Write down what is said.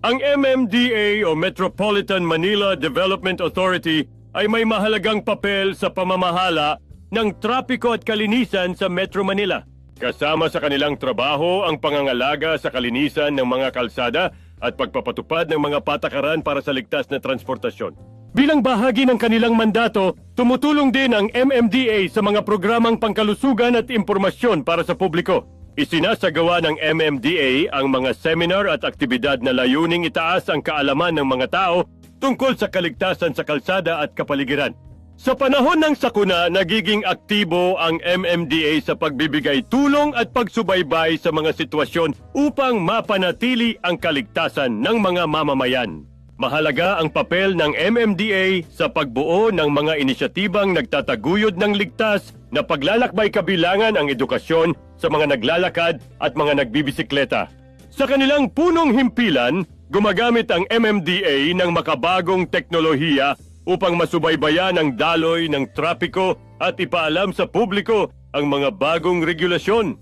Ang MMDA o Metropolitan Manila Development Authority ay may mahalagang papel sa pamamahala ng trapiko at kalinisan sa Metro Manila. Kasama sa kanilang trabaho ang pangangalaga sa kalinisan ng mga kalsada at pagpapatupad ng mga patakaran para sa ligtas na transportasyon. Bilang bahagi ng kanilang mandato, tumutulong din ang MMDA sa mga programang pangkalusugan at impormasyon para sa publiko. Isinasagawa ng MMDA ang mga seminar at aktibidad na layuning itaas ang kaalaman ng mga tao tungkol sa kaligtasan sa kalsada at kapaligiran. Sa panahon ng sakuna, nagiging aktibo ang MMDA sa pagbibigay tulong at pagsubaybay sa mga sitwasyon upang mapanatili ang kaligtasan ng mga mamamayan. Mahalaga ang papel ng MMDA sa pagbuo ng mga inisyatibang nagtataguyod ng ligtas na paglalakbay kabilangan ang edukasyon sa mga naglalakad at mga nagbibisikleta. Sa kanilang punong himpilan, gumagamit ang MMDA ng makabagong teknolohiya upang masubaybayan ang daloy ng trapiko at ipaalam sa publiko ang mga bagong regulasyon.